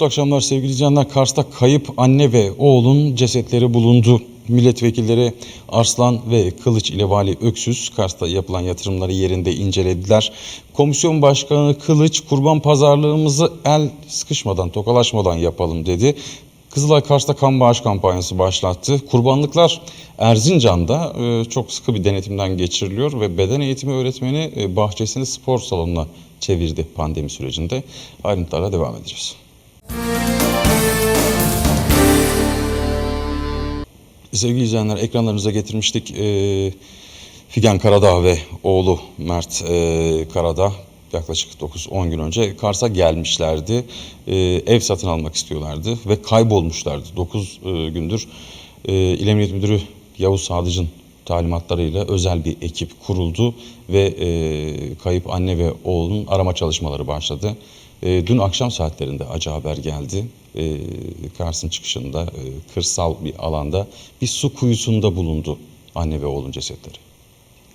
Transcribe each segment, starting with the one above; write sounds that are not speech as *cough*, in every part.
Mutlu akşamlar sevgili izleyenler. Kars'ta kayıp anne ve oğlun cesetleri bulundu. Milletvekilleri Arslan ve Kılıç ile Vali Öksüz Kars'ta yapılan yatırımları yerinde incelediler. Komisyon Başkanı Kılıç kurban pazarlığımızı el sıkışmadan, tokalaşmadan yapalım dedi. Kızılay Kars'ta kan bağış kampanyası başlattı. Kurbanlıklar Erzincan'da e, çok sıkı bir denetimden geçiriliyor ve beden eğitimi öğretmeni e, bahçesini spor salonuna çevirdi pandemi sürecinde. Ayrıntılara devam edeceğiz. Sevgili izleyenler ekranlarınıza getirmiştik. Ee, Figen Karadağ ve oğlu Mert e, Karadağ yaklaşık 9-10 gün önce Kars'a gelmişlerdi. Ee, ev satın almak istiyorlardı ve kaybolmuşlardı. 9 e, gündür e, İl Emniyet Müdürü Yavuz Sadıcı'nın talimatlarıyla özel bir ekip kuruldu ve e, kayıp anne ve oğlunun arama çalışmaları başladı. E, dün akşam saatlerinde acı haber geldi. E, Kars'ın çıkışında e, kırsal bir alanda bir su kuyusunda bulundu anne ve oğlun cesetleri.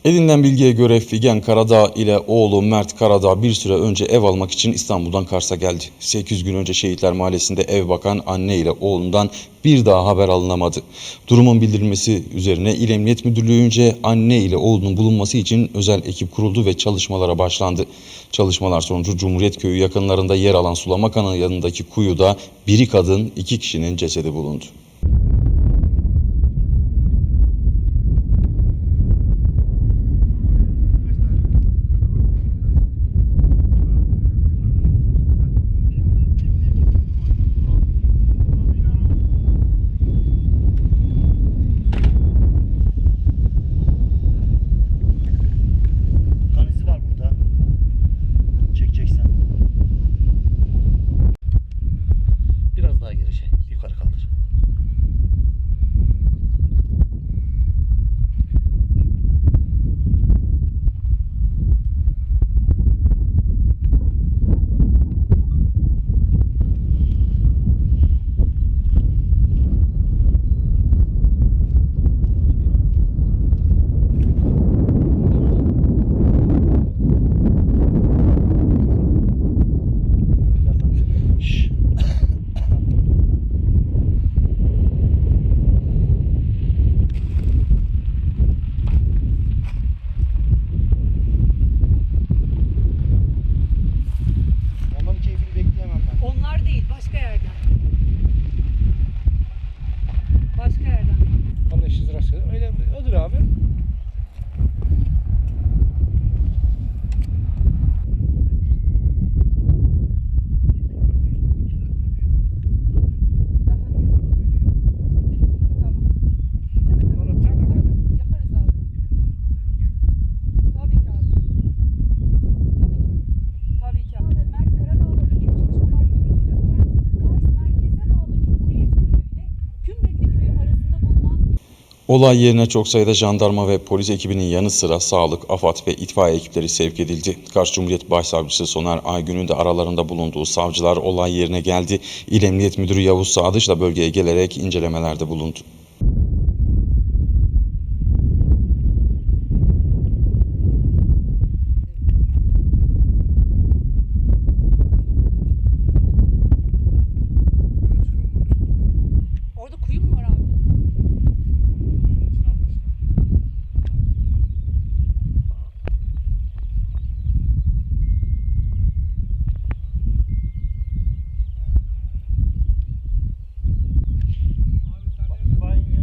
Edinilen bilgiye göre Figen Karadağ ile oğlu Mert Karadağ bir süre önce ev almak için İstanbul'dan Kars'a geldi. 8 gün önce Şehitler Mahallesi'nde ev bakan anne ile oğlundan bir daha haber alınamadı. Durumun bildirilmesi üzerine İl Emniyet Müdürlüğü'nce anne ile oğlunun bulunması için özel ekip kuruldu ve çalışmalara başlandı. Çalışmalar sonucu Cumhuriyet Köyü yakınlarında yer alan sulama kanalı yanındaki kuyuda biri kadın iki kişinin cesedi bulundu. Olay yerine çok sayıda jandarma ve polis ekibinin yanı sıra sağlık, AFAD ve itfaiye ekipleri sevk edildi. Kars Cumhuriyet Başsavcısı Soner Aygün'ün de aralarında bulunduğu savcılar olay yerine geldi. İl Emniyet Müdürü Yavuz Sadıç da bölgeye gelerek incelemelerde bulundu. Orada kuyu mu var abi? İtfaiye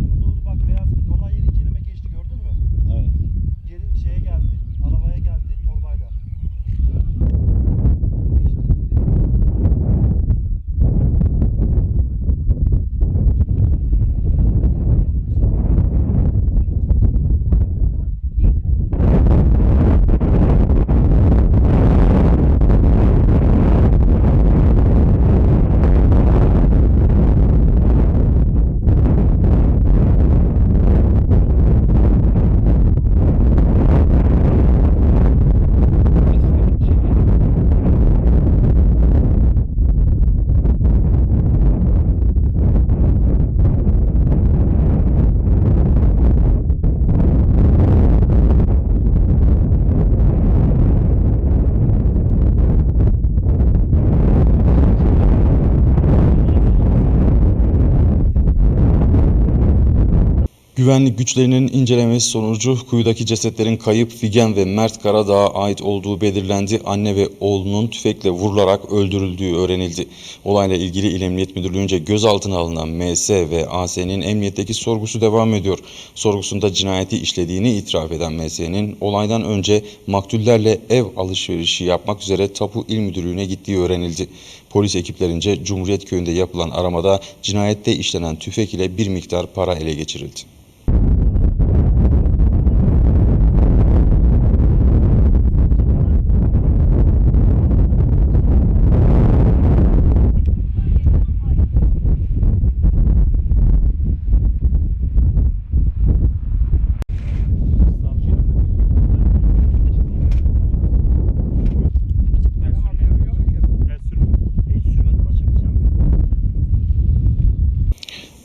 Güvenlik güçlerinin incelemesi sonucu kuyudaki cesetlerin kayıp Figen ve Mert Karadağ'a ait olduğu belirlendi. Anne ve oğlunun tüfekle vurularak öldürüldüğü öğrenildi. Olayla ilgili İl Emniyet Müdürlüğü'nce gözaltına alınan MS ve AS'nin emniyetteki sorgusu devam ediyor. Sorgusunda cinayeti işlediğini itiraf eden MS'nin olaydan önce maktullerle ev alışverişi yapmak üzere Tapu İl Müdürlüğü'ne gittiği öğrenildi. Polis ekiplerince Cumhuriyet Köyü'nde yapılan aramada cinayette işlenen tüfek ile bir miktar para ele geçirildi.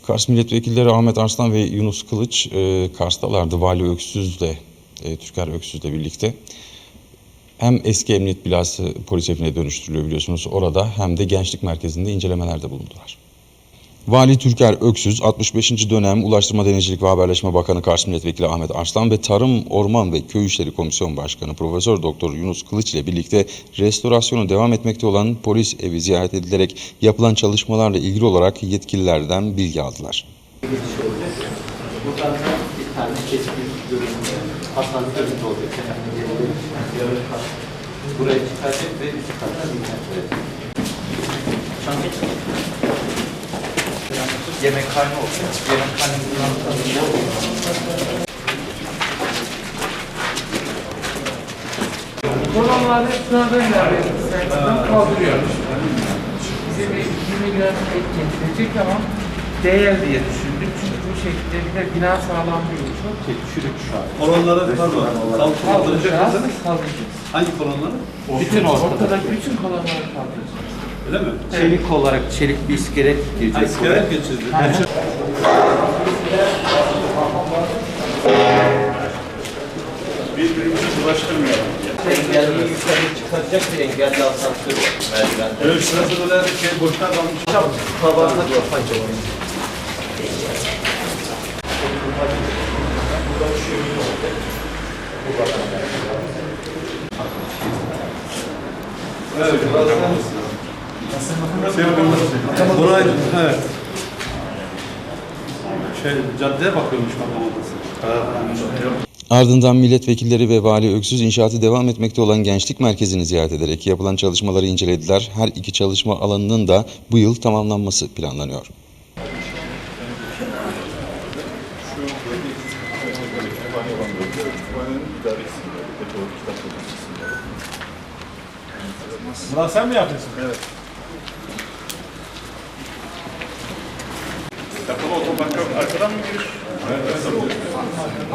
Kars milletvekilleri Ahmet Arslan ve Yunus Kılıç e, Kars'talardı. Vali Öksüz'le, e, Türker Öksüz'le birlikte. Hem eski emniyet binası polis evine dönüştürülüyor biliyorsunuz orada hem de gençlik merkezinde incelemelerde bulundular. Vali Türker Öksüz, 65. dönem Ulaştırma Denizcilik ve Haberleşme Bakanı Kars Milletvekili Ahmet Arslan ve Tarım, Orman ve Köy İşleri Komisyon Başkanı Profesör Doktor Yunus Kılıç ile birlikte restorasyonu devam etmekte olan polis evi ziyaret edilerek yapılan çalışmalarla ilgili olarak yetkililerden bilgi aldılar. Buradan da bir tane keskin. Buraya çıkacak ve üst. Yemekhane olacak. Olacak. Kolonları sınavdan ilerledik. Sertifikadan kaldırıyoruz. Bize bir 2 milyon ek getirecek ama değer diye düşündük. Çünkü bu şekilde bir de bina sağlam bir uçuk. Çürük şu an. Kolonları pardon. Kaldıracak Kaldıracağız, mısınız? kaldıracağız. Hangi kolonları? Bütün ortadaki bütün kolonları kaldıracağız. Öyle mi? Çelik olarak çelik bir iskelet girecek. İskelet geçirdi. Birbirimizi bulaştırmayalım. Engelli yukarı çıkaracak bir engelli asansör var. Merdiven. Evet şurası böyle şey boşuna kalmış. Tabanına kapacak. Evet. Burası. Burayı, evet. Şey, caddeye bakıyormuş makam odası. Ardından milletvekilleri ve Vali Öksüz inşaatı devam etmekte olan gençlik merkezini ziyaret ederek yapılan çalışmaları incelediler. Her iki çalışma alanının da bu yıl tamamlanması planlanıyor. Murat sen mi yapıyorsun? Evet.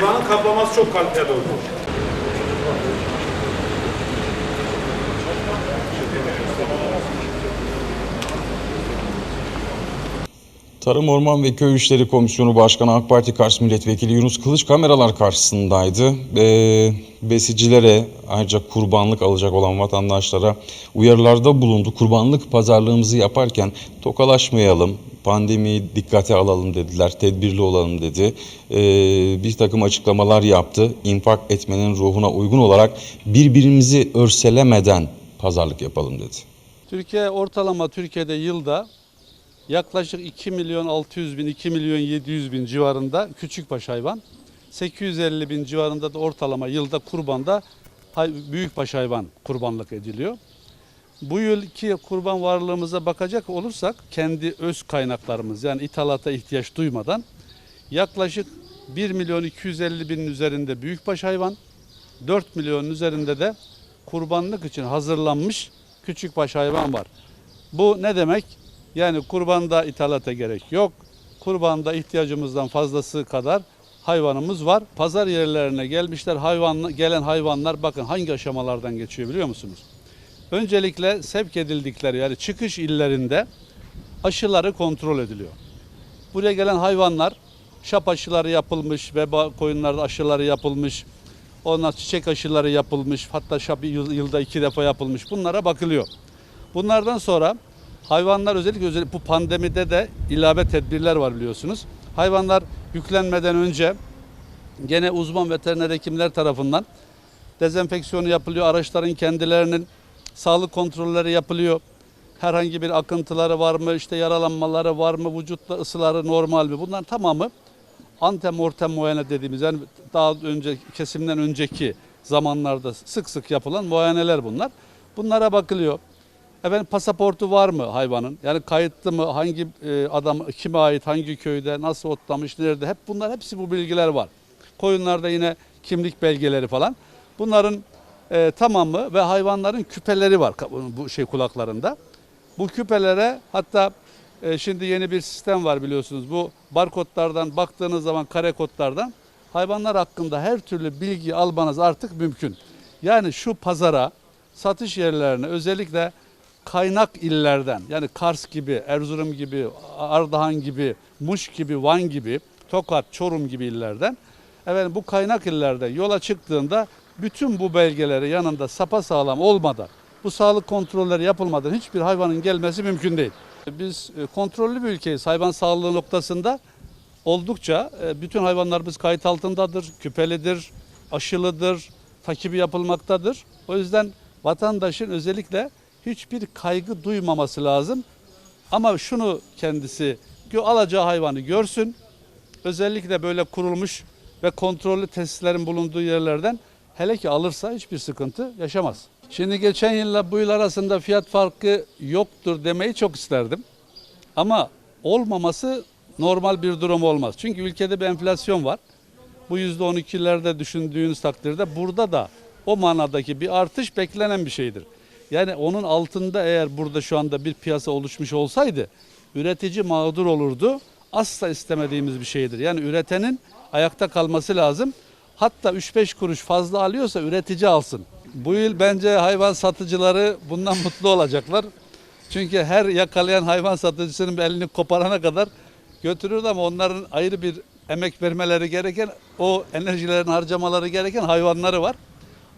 Buranın kaplaması çok kaliteli oldu. Tarım Orman ve Köy İşleri Komisyonu Başkanı AK Parti Kars Milletvekili Yunus Kılıç kameralar karşısındaydı. Ee, besicilere ayrıca kurbanlık alacak olan vatandaşlara uyarılarda bulundu. Kurbanlık pazarlığımızı yaparken tokalaşmayalım, pandemiyi dikkate alalım dediler, tedbirli olalım dedi. Ee, bir takım açıklamalar yaptı. İnfak etmenin ruhuna uygun olarak birbirimizi örselemeden pazarlık yapalım dedi. Türkiye ortalama Türkiye'de yılda yaklaşık 2 milyon 600 bin 2 milyon 700 bin civarında küçükbaş hayvan 850 bin civarında da ortalama yılda kurbanda büyükbaş hayvan kurbanlık ediliyor. Bu yılki kurban varlığımıza bakacak olursak kendi öz kaynaklarımız yani ithalata ihtiyaç duymadan yaklaşık 1 milyon 250 binin üzerinde büyükbaş hayvan 4 milyonun üzerinde de kurbanlık için hazırlanmış küçükbaş hayvan var. Bu ne demek? Yani kurbanda ithalata gerek yok. Kurbanda ihtiyacımızdan fazlası kadar hayvanımız var. Pazar yerlerine gelmişler hayvan gelen hayvanlar bakın hangi aşamalardan geçiyor biliyor musunuz? Öncelikle sevk edildikleri yani çıkış illerinde aşıları kontrol ediliyor. Buraya gelen hayvanlar şap aşıları yapılmış, veba koyunlarda aşıları yapılmış, ondan çiçek aşıları yapılmış, hatta şap yıl- yılda iki defa yapılmış. Bunlara bakılıyor. Bunlardan sonra hayvanlar özellikle özellikle bu pandemide de ilave tedbirler var biliyorsunuz. Hayvanlar yüklenmeden önce gene uzman veteriner hekimler tarafından dezenfeksiyonu yapılıyor. Araçların kendilerinin sağlık kontrolleri yapılıyor. Herhangi bir akıntıları var mı, işte yaralanmaları var mı, vücutta ısıları normal mi? Bunların tamamı antemortem muayene dediğimiz yani daha önce kesimden önceki zamanlarda sık sık yapılan muayeneler bunlar. Bunlara bakılıyor. Efendim pasaportu var mı hayvanın? Yani kayıtlı mı? Hangi e, adam kime ait? Hangi köyde? Nasıl otlamış? Nerede? Hep bunlar hepsi bu bilgiler var. Koyunlarda yine kimlik belgeleri falan. Bunların e, tamamı ve hayvanların küpeleri var bu şey kulaklarında. Bu küpelere hatta e, şimdi yeni bir sistem var biliyorsunuz. Bu barkodlardan baktığınız zaman kare kodlardan hayvanlar hakkında her türlü bilgi almanız artık mümkün. Yani şu pazara, satış yerlerine özellikle kaynak illerden yani Kars gibi, Erzurum gibi, Ardahan gibi, Muş gibi, Van gibi, Tokat, Çorum gibi illerden efendim bu kaynak illerde yola çıktığında bütün bu belgeleri yanında sapasağlam olmadan bu sağlık kontrolleri yapılmadan hiçbir hayvanın gelmesi mümkün değil. Biz e, kontrollü bir ülkeyiz. Hayvan sağlığı noktasında oldukça e, bütün hayvanlarımız kayıt altındadır, küpelidir, aşılıdır, takibi yapılmaktadır. O yüzden vatandaşın özellikle hiçbir kaygı duymaması lazım. Ama şunu kendisi alacağı hayvanı görsün. Özellikle böyle kurulmuş ve kontrollü tesislerin bulunduğu yerlerden hele ki alırsa hiçbir sıkıntı yaşamaz. Şimdi geçen yılla bu yıl arasında fiyat farkı yoktur demeyi çok isterdim. Ama olmaması normal bir durum olmaz. Çünkü ülkede bir enflasyon var. Bu %12'lerde düşündüğünüz takdirde burada da o manadaki bir artış beklenen bir şeydir. Yani onun altında eğer burada şu anda bir piyasa oluşmuş olsaydı üretici mağdur olurdu. Asla istemediğimiz bir şeydir. Yani üretenin ayakta kalması lazım. Hatta 3-5 kuruş fazla alıyorsa üretici alsın. Bu yıl bence hayvan satıcıları bundan *laughs* mutlu olacaklar. Çünkü her yakalayan hayvan satıcısının elini koparana kadar götürür ama onların ayrı bir emek vermeleri gereken, o enerjilerini harcamaları gereken hayvanları var.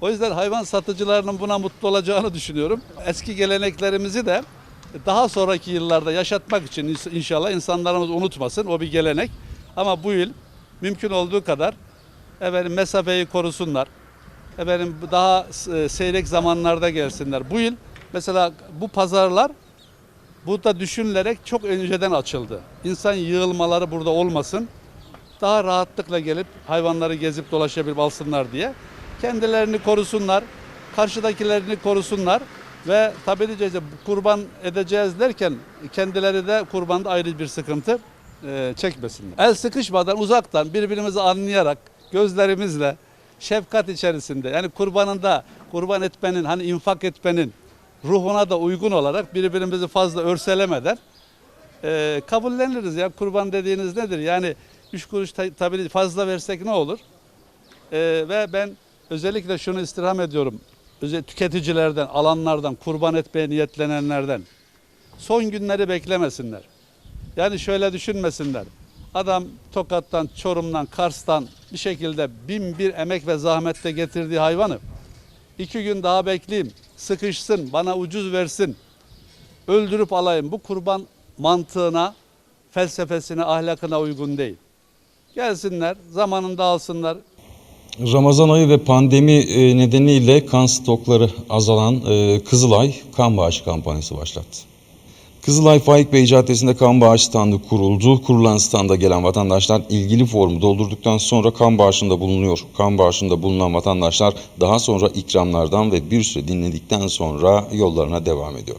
O yüzden hayvan satıcılarının buna mutlu olacağını düşünüyorum. Eski geleneklerimizi de daha sonraki yıllarda yaşatmak için inşallah insanlarımız unutmasın. O bir gelenek. Ama bu yıl mümkün olduğu kadar efendim mesafeyi korusunlar. Efendim daha e, seyrek zamanlarda gelsinler. Bu yıl mesela bu pazarlar burada düşünülerek çok önceden açıldı. İnsan yığılmaları burada olmasın. Daha rahatlıkla gelip hayvanları gezip dolaşabilip alsınlar diye. Kendilerini korusunlar, karşıdakilerini korusunlar ve tabi edeceğiz kurban edeceğiz derken kendileri de kurbanda ayrı bir sıkıntı e, çekmesinler. El sıkışmadan uzaktan birbirimizi anlayarak gözlerimizle şefkat içerisinde yani kurbanında kurban etmenin hani infak etmenin ruhuna da uygun olarak birbirimizi fazla örselemeden e, kabulleniriz ya kurban dediğiniz nedir? Yani üç kuruş ta- tabii fazla versek ne olur? E, ve ben özellikle şunu istirham ediyorum. Özel tüketicilerden, alanlardan, kurban etmeye niyetlenenlerden son günleri beklemesinler. Yani şöyle düşünmesinler. Adam Tokat'tan, Çorum'dan, Kars'tan bir şekilde bin bir emek ve zahmetle getirdiği hayvanı iki gün daha bekleyeyim, sıkışsın, bana ucuz versin, öldürüp alayım. Bu kurban mantığına, felsefesine, ahlakına uygun değil. Gelsinler, zamanında alsınlar. Ramazan ayı ve pandemi e, nedeniyle kan stokları azalan e, Kızılay kan bağışı kampanyası başlattı. Kızılay Faik Bey Caddesi'nde kan bağış standı kuruldu. Kurulan standa gelen vatandaşlar ilgili formu doldurduktan sonra kan bağışında bulunuyor. Kan bağışında bulunan vatandaşlar daha sonra ikramlardan ve bir süre dinledikten sonra yollarına devam ediyor.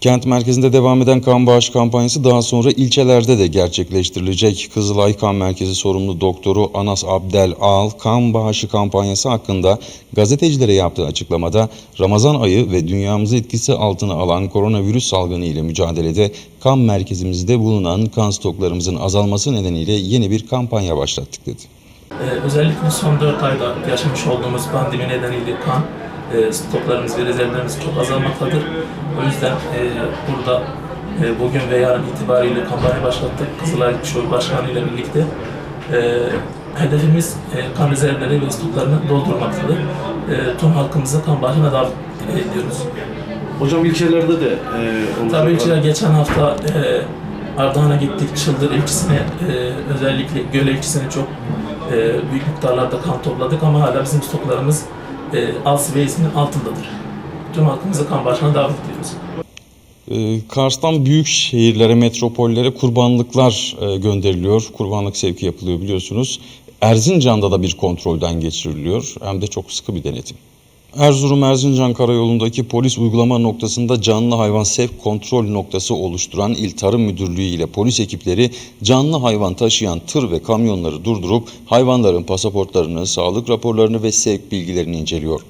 Kent merkezinde devam eden kan bağış kampanyası daha sonra ilçelerde de gerçekleştirilecek. Kızılay Kan Merkezi sorumlu doktoru Anas Abdel Al kan bağışı kampanyası hakkında gazetecilere yaptığı açıklamada Ramazan ayı ve dünyamızı etkisi altına alan koronavirüs salgını ile mücadelede kan merkezimizde bulunan kan stoklarımızın azalması nedeniyle yeni bir kampanya başlattık dedi. Ee, özellikle son 4 ayda yaşamış olduğumuz pandemi nedeniyle kan e, stoklarımız ve rezervlerimiz çok azalmaktadır. O yüzden e, burada e, bugün ve yarın itibariyle kampanya başlattık. Kızılay Şube Başkanı ile birlikte. E, hedefimiz e, kan rezervleri ve stoklarını doldurmaktadır. E, tüm halkımızı kan bağışına davet ediyoruz. Hocam ilçelerde de e, Tabii ki geçen hafta e, Ardahan'a gittik, Çıldır ilçesine, e, özellikle Göl ilçesine çok e, büyük miktarlarda kan topladık ama hala bizim stoklarımız e, seviyesinin altındadır. Tüm halkımızı kan bağışına davet ediyoruz. Ee, Kars'tan büyük şehirlere, metropollere kurbanlıklar e, gönderiliyor. Kurbanlık sevki yapılıyor biliyorsunuz. Erzincan'da da bir kontrolden geçiriliyor. Hem de çok sıkı bir denetim. Erzurum-Erzincan karayolundaki polis uygulama noktasında canlı hayvan sevk kontrol noktası oluşturan İl Tarım Müdürlüğü ile polis ekipleri canlı hayvan taşıyan tır ve kamyonları durdurup hayvanların pasaportlarını, sağlık raporlarını ve sevk bilgilerini inceliyor.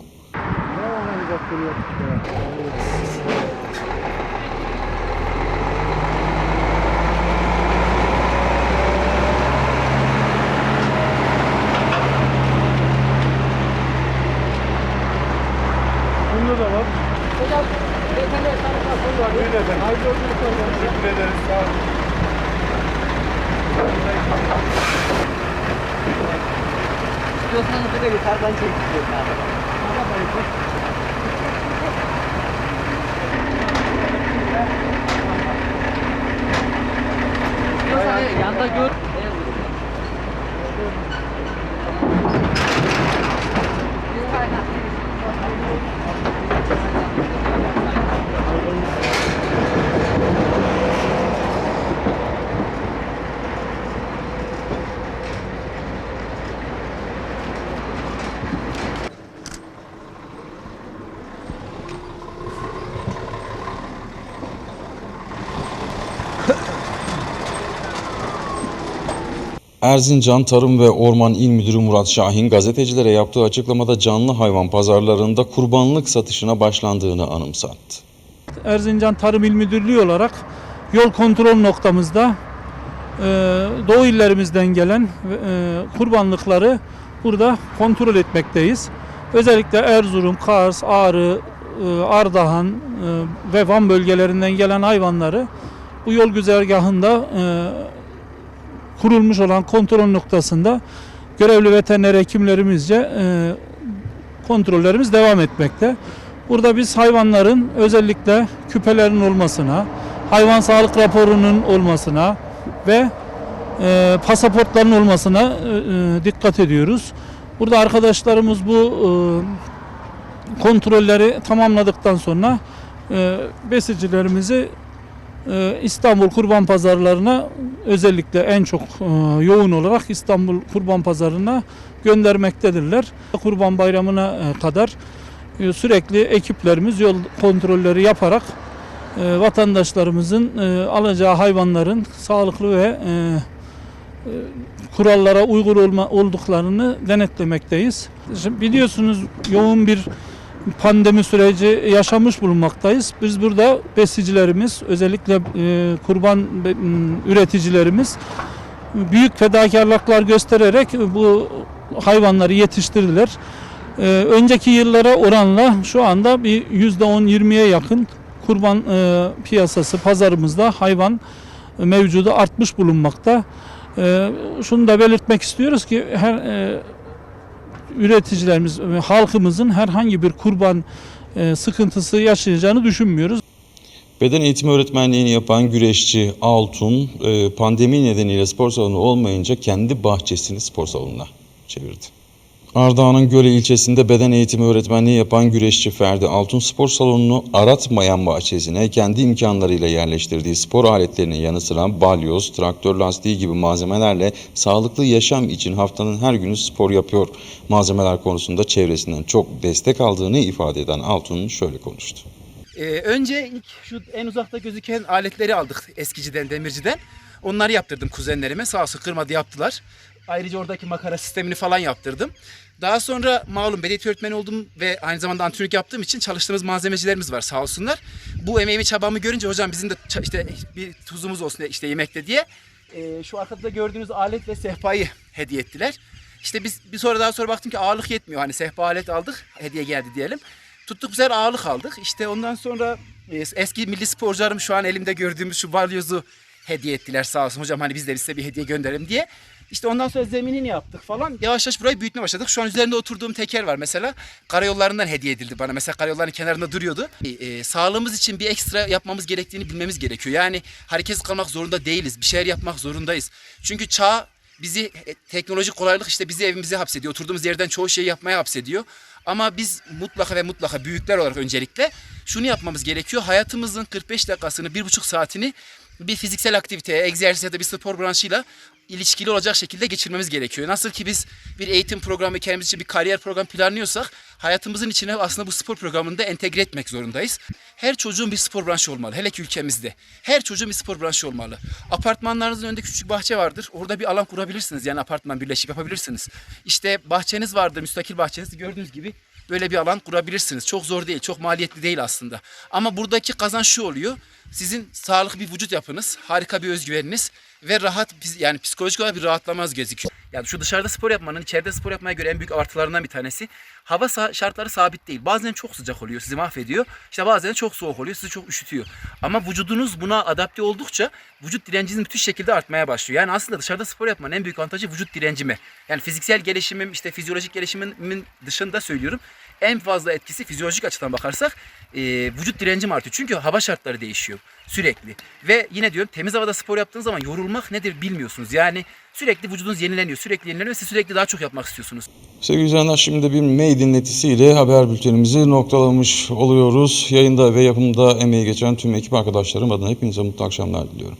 İstiyorsanız bir de yukarıdan. İstiyorsan yanda gör. Erzincan Tarım ve Orman İl Müdürü Murat Şahin gazetecilere yaptığı açıklamada canlı hayvan pazarlarında kurbanlık satışına başlandığını anımsattı. Erzincan Tarım İl Müdürlüğü olarak yol kontrol noktamızda e, Doğu illerimizden gelen e, kurbanlıkları burada kontrol etmekteyiz. Özellikle Erzurum, Kars, Ağrı, e, Ardahan ve Van bölgelerinden gelen hayvanları bu yol güzergahında kurulmuş olan kontrol noktasında görevli veteriner hekimlerimizce e, kontrollerimiz devam etmekte. Burada biz hayvanların özellikle küpelerin olmasına, hayvan sağlık raporunun olmasına ve e, pasaportların olmasına e, e, dikkat ediyoruz. Burada arkadaşlarımız bu e, kontrolleri tamamladıktan sonra e, besicilerimizi İstanbul kurban pazarlarına özellikle en çok e, yoğun olarak İstanbul kurban pazarına göndermektedirler. Kurban bayramına e, kadar e, sürekli ekiplerimiz yol kontrolleri yaparak vatandaşlarımızın alacağı hayvanların sağlıklı ve kurallara uygun olduklarını denetlemekteyiz. Şimdi biliyorsunuz yoğun bir pandemi süreci yaşamış bulunmaktayız. Biz burada besicilerimiz, özellikle e, kurban üreticilerimiz büyük fedakarlıklar göstererek bu hayvanları yetiştirdiler. Ee, önceki yıllara oranla şu anda bir %10-20'ye yakın kurban e, piyasası pazarımızda hayvan mevcudu artmış bulunmakta. Şunu da belirtmek istiyoruz ki her e, üreticilerimiz, e, halkımızın herhangi bir kurban e, sıkıntısı yaşayacağını düşünmüyoruz. Beden eğitimi öğretmenliğini yapan güreşçi Altun e, pandemi nedeniyle spor salonu olmayınca kendi bahçesini spor salonuna çevirdi. Ardahan'ın Göle ilçesinde beden eğitimi öğretmenliği yapan güreşçi Ferdi Altun spor salonunu aratmayan bahçesine kendi imkanlarıyla yerleştirdiği spor aletlerinin yanı sıra balyoz, traktör lastiği gibi malzemelerle sağlıklı yaşam için haftanın her günü spor yapıyor. Malzemeler konusunda çevresinden çok destek aldığını ifade eden Altun şöyle konuştu. Ee, önce ilk şu en uzakta gözüken aletleri aldık eskiciden, demirciden. Onları yaptırdım kuzenlerime. Sağ olsun kırmadı yaptılar. Ayrıca oradaki makara sistemini falan yaptırdım. Daha sonra malum belediye öğretmeni oldum ve aynı zamanda antrenörlük yaptığım için çalıştığımız malzemecilerimiz var sağ olsunlar. Bu emeğimi çabamı görünce hocam bizim de işte bir tuzumuz olsun işte yemekte diye e, şu arkada gördüğünüz alet ve sehpayı hediye ettiler. İşte biz bir sonra daha sonra baktım ki ağırlık yetmiyor. Hani sehpa alet aldık hediye geldi diyelim. Tuttuk güzel ağırlık aldık. İşte ondan sonra e, eski milli sporcularım şu an elimde gördüğümüz şu balyozu hediye ettiler sağ olsun. Hocam hani biz de size bir hediye gönderelim diye. İşte ondan sonra zeminini yaptık falan. Yavaş yavaş burayı büyütmeye başladık. Şu an üzerinde oturduğum teker var mesela. Karayollarından hediye edildi bana. Mesela karayolların kenarında duruyordu. E, e, sağlığımız için bir ekstra yapmamız gerektiğini bilmemiz gerekiyor. Yani hareketsiz kalmak zorunda değiliz. Bir şeyler yapmak zorundayız. Çünkü çağ bizi e, teknolojik kolaylık işte bizi evimize hapsediyor. Oturduğumuz yerden çoğu şeyi yapmaya hapsediyor. Ama biz mutlaka ve mutlaka büyükler olarak öncelikle şunu yapmamız gerekiyor. Hayatımızın 45 dakikasını, bir buçuk saatini bir fiziksel aktiviteye, egzersiz ya da bir spor branşıyla ilişkili olacak şekilde geçirmemiz gerekiyor. Nasıl ki biz bir eğitim programı kendimiz için bir kariyer programı planlıyorsak hayatımızın içine aslında bu spor programını da entegre etmek zorundayız. Her çocuğun bir spor branşı olmalı. Hele ki ülkemizde. Her çocuğun bir spor branşı olmalı. Apartmanlarınızın önünde küçük bahçe vardır. Orada bir alan kurabilirsiniz. Yani apartman birleşik yapabilirsiniz. İşte bahçeniz vardır, müstakil bahçeniz. Gördüğünüz gibi böyle bir alan kurabilirsiniz. Çok zor değil, çok maliyetli değil aslında. Ama buradaki kazanç şu oluyor. Sizin sağlıklı bir vücut yapınız, harika bir özgüveniniz ve rahat yani psikolojik olarak bir rahatlamanız gözüküyor. Yani şu dışarıda spor yapmanın içeride spor yapmaya göre en büyük artılarından bir tanesi. Hava şartları sabit değil. Bazen çok sıcak oluyor, sizi mahvediyor. İşte bazen çok soğuk oluyor, sizi çok üşütüyor. Ama vücudunuz buna adapte oldukça vücut direnciniz müthiş şekilde artmaya başlıyor. Yani aslında dışarıda spor yapmanın en büyük avantajı vücut direncime. Yani fiziksel gelişimim, işte fizyolojik gelişimimin dışında söylüyorum. En fazla etkisi fizyolojik açıdan bakarsak e, vücut direncim artıyor. Çünkü hava şartları değişiyor sürekli. Ve yine diyorum temiz havada spor yaptığınız zaman yorulmak nedir bilmiyorsunuz. Yani sürekli vücudunuz yenileniyor, sürekli yenileniyor ve siz sürekli daha çok yapmak istiyorsunuz. Sevgili izleyenler şimdi bir mail dinletisiyle haber bültenimizi noktalamış oluyoruz. Yayında ve yapımda emeği geçen tüm ekip arkadaşlarım adına hepinize mutlu akşamlar diliyorum.